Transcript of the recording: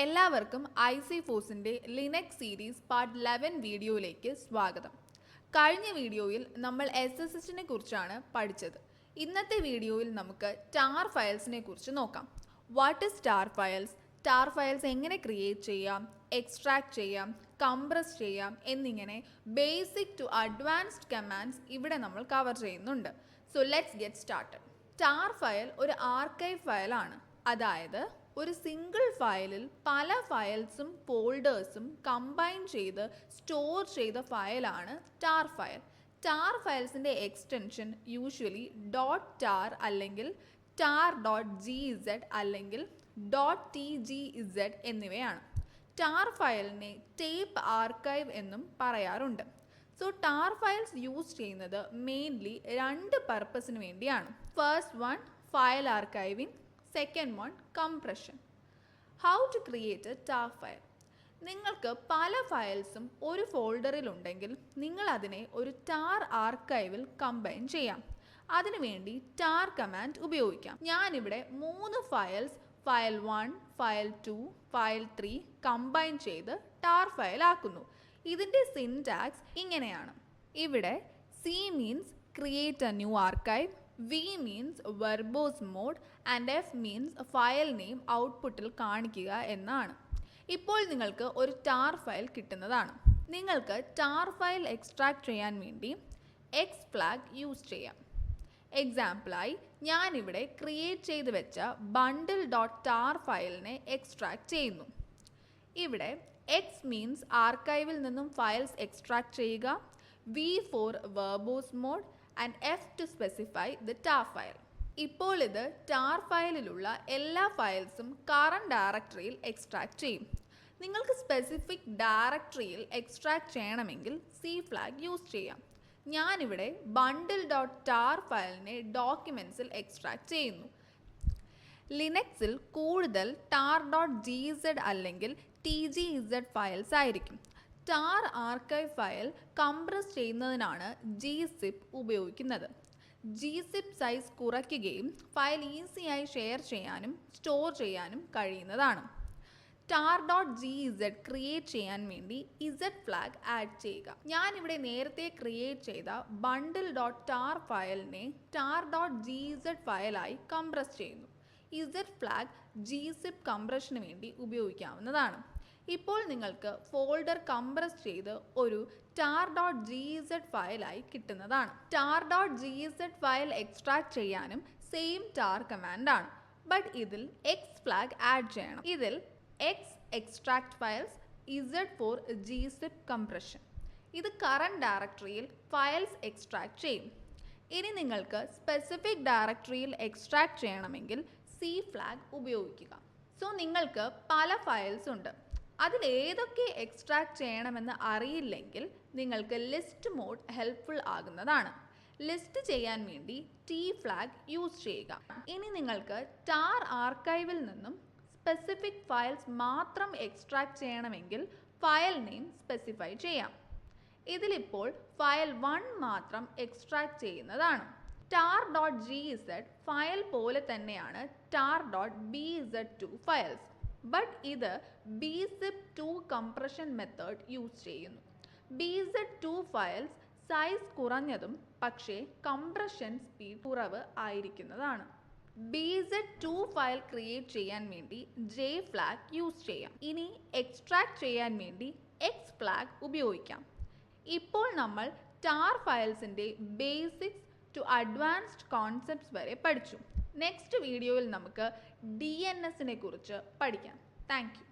എല്ലാവർക്കും I C ഫോസിന്റെ Linux series part eleven വീഡിയോയിലേക്ക് സ്വാഗതം. കഴിഞ്ഞ വീഡിയോയിൽ നമ്മൾ എസ് എസ് എസിനെ കുറിച്ചാണ് പഠിച്ചത്. ഇന്നത്തെ വീഡിയോയിൽ നമുക്ക് ടാർ ഫയൽസിനെ കുറിച്ച് നോക്കാം. What is tar files tar files എങ്ങനെ ക്രിയേറ്റ് ചെയ്യാം? എക്സ്ട്രാക്ട് ചെയ്യാം? കംപ്രസ് ചെയ്യാം? എന്നിങ്ങനെ ബേസിക് ടു അഡ്വാൻസ്ഡ് കമാൻഡ്സ് ഇവിടെ നമ്മൾ കവർ ചെയ്യുന്നുണ്ട്. So let's get started tar file ഒരു ആർക്കൈവ് ഫയലാണ് അതായത് ഒരു സിംഗിൾ ഫയലിൽ പല ഫയൽസും ഫോൾഡേഴ്സും കമ്പൈൻ ചെയ്ത് സ്റ്റോർ ചെയ്ത ഫയലാണ് ടാർ ഫയൽ ടാർ ഫയൽസിന്റെ എക്സ്റ്റൻഷൻ യൂഷ്വലി ഡോട്ട് ടാർ അല്ലെങ്കിൽ ടാർ ഡോട്ട് ജി ഇസഡ് അല്ലെങ്കിൽ ഡോട്ട് ടി ജി ഇസഡ് എന്നിവയാണ്. ടാർ ഫയലിനെ ടേപ്പ് ആർക്കൈവ് എന്നും പറയാറുണ്ട്. സോ ടാർ ഫയൽസ് യൂസ് ചെയ്യുന്നത് മെയിൻലി രണ്ട് പർപ്പസിന് വേണ്ടിയാണ്. First one file archiving second one compression how to create a tar file നിങ്ങൾക്ക് പല ഫയൽസും ഒരു ഫോൾഡറിൽ ഉണ്ടെങ്കിൽ നിങ്ങൾ അതിനെ ഒരു ടാർ ആർക്കൈവിൽ കമ്പൈൻ ചെയ്യാം. അതിനുവേണ്ടി ടാർ കമാൻഡ് ഉപയോഗിക്കാം. ഞാനിവിടെ മൂന്ന് files file one file two file three combine ചെയ്ത് ടാർ ഫയൽ ആക്കുന്നു. ഇതിന്റെ സിൻടാക്സ് ഇങ്ങനെയാണ്. ഇവിടെ C means create a new archive V means verbose mode and F means file name ഔട്ട്പുട്ടിൽ കാണിക്കുക എന്നാണ്. ഇപ്പോൾ നിങ്ങൾക്ക് ഒരു ടാർ ഫയൽ കിട്ടുന്നതാണ്. നിങ്ങൾക്ക് ടാർ ഫയൽ എക്സ്ട്രാക്ട് ചെയ്യാൻ വേണ്ടി എക്സ് ഫ്ലാഗ് യൂസ് ചെയ്യാം. എക്സാമ്പിളായി ഞാനിവിടെ ക്രിയേറ്റ് ചെയ്ത് വെച്ച ബണ്ടിൽ ഡോട്ട് ടാർ ഫയലിനെ എക്സ്ട്രാക്ട് ചെയ്യുന്നു. ഇവിടെ എക്സ് മീൻസ് ആർക്കൈവിൽ നിന്നും ഫയൽസ് എക്സ്ട്രാക്ട് ചെയ്യുക. V for verbose mode and F to specify the tar file ഇപ്പോൾ ഇത് ടാർ ഫയലിലുള്ള എല്ലാ ഫയൽസും കറണ്ട് ഡയറക്ടറിയിൽ എക്സ്ട്രാക്ട് ചെയ്യും. നിങ്ങൾക്ക് സ്പെസിഫിക് ഡയറക്ടറിയിൽ എക്സ്ട്രാക്ട് ചെയ്യണമെങ്കിൽ സി ഫ്ലാഗ് യൂസ് ചെയ്യാം. ഞാനിവിടെ ബണ്ടിൽ ഡോട്ട് ടാർ ഫയലിനെ ഡോക്യുമെൻസിൽ എക്സ്ട്രാക്ട് ചെയ്യുന്നു ലിനക്സിൽ കൂടുതൽ ടാർ ഡോട്ട് ജി ഇസഡ് അല്ലെങ്കിൽ ടി ജി ഇസഡ് ഫയൽസ് ആയിരിക്കും. ടാർ ആർക്കൈവ് ഫയൽ കംപ്രസ് ചെയ്യുന്നതിനാണ് ജി സിപ്പ് ഉപയോഗിക്കുന്നത്. ജി സിപ്പ് സൈസ് കുറയ്ക്കുകയും ഫയൽ ഈസിയായി ഷെയർ ചെയ്യാനും സ്റ്റോർ ചെയ്യാനും കഴിയുന്നതാണ്. Tar dot G Z create ചെയ്യാൻ വേണ്ടി ഇസഡ് ഫ്ലാഗ് ആഡ് ചെയ്യുക. ഞാനിവിടെ നേരത്തെ ക്രിയേറ്റ് ചെയ്ത ബണ്ടിൽ ഡോട്ട് ടാർ ഫയലിനെ ടാർ ഡോട്ട് ജി ഇസഡ് ഫയലായി കംപ്രസ് ചെയ്യുന്നു. ഇസഡ് ഫ്ലാഗ് ജി സിപ്പ് കംപ്രഷന് വേണ്ടി ഉപയോഗിക്കാവുന്നതാണ്. ഇപ്പോൾ നിങ്ങൾക്ക് ഫോൾഡർ കംപ്രസ് ചെയ്ത് ഒരു ടാർ ഡോട്ട് ജി ഇസഡ് ഫയലായി കിട്ടുന്നതാണ്. Tar dot G Z file extract ചെയ്യാനും സെയിം ടാർ ആണ്. ബട്ട് ഇതിൽ എക്സ് ഫ്ലാഗ് ആഡ് ചെയ്യണം. ഇതിൽ X extract files Z for gzip compression ഇത് കറണ്ട് ഡയറക്ടറിയിൽ ഫയൽസ് എക്സ്ട്രാക്ട് ചെയ്യും. ഇനി നിങ്ങൾക്ക് സ്പെസിഫിക് ഡയറക്ടറിയിൽ എക്സ്ട്രാക്ട് ചെയ്യണമെങ്കിൽ സി ഫ്ലാഗ് ഉപയോഗിക്കുക. സോ നിങ്ങൾക്ക് പല ഫയൽസ് ഉണ്ട്. അതിൽ ഏതൊക്കെ എക്സ്ട്രാക്ട് ചെയ്യണമെന്ന് അറിയില്ലെങ്കിൽ നിങ്ങൾക്ക് ലിസ്റ്റ് മോഡ് ഹെൽപ്ഫുൾ ആകുന്നതാണ്. ലിസ്റ്റ് ചെയ്യാൻ വേണ്ടി ടി ഫ്ലാഗ് യൂസ് ചെയ്യുക. ഇനി നിങ്ങൾക്ക് ടാർ ആർക്കൈവിൽ നിന്നും സ്പെസിഫിക് ഫയൽസ് മാത്രം എക്സ്ട്രാക്ട് ചെയ്യണമെങ്കിൽ ഫയൽ നെയിം സ്പെസിഫൈ ചെയ്യാം. ഇതിലിപ്പോൾ ഫയൽ വൺ മാത്രം എക്സ്ട്രാക്ട് ചെയ്യുന്നതാണ്. Tar dot G Z file പോലെ തന്നെയാണ് tar dot B Z two files but ഇത് bzip two compression method use ചെയ്യുന്നു. B Z two files size കുറഞ്ഞതും പക്ഷേ കംപ്രഷൻ സ്പീഡ് കുറവ് ആയിരിക്കുന്നതാണ്. B Z two file create ചെയ്യാൻ വേണ്ടി ജെ ഫ്ലാഗ് യൂസ് ചെയ്യാം. ഇനി എക്സ്ട്രാക്ട് ചെയ്യാൻ വേണ്ടി എക്സ് ഫ്ലാഗ് ഉപയോഗിക്കാം. ഇപ്പോൾ നമ്മൾ ടാർ ഫയൽസിന്റെ ബേസിക്സ് ടു അഡ്വാൻസ്ഡ് കോൺസെപ്റ്റ്സ് വരെ പഠിച്ചു. നെക്സ്റ്റ് വീഡിയോയിൽ നമുക്ക് ഡി എൻ എസിനെ കുറിച്ച് പഠിക്കാം. താങ്ക്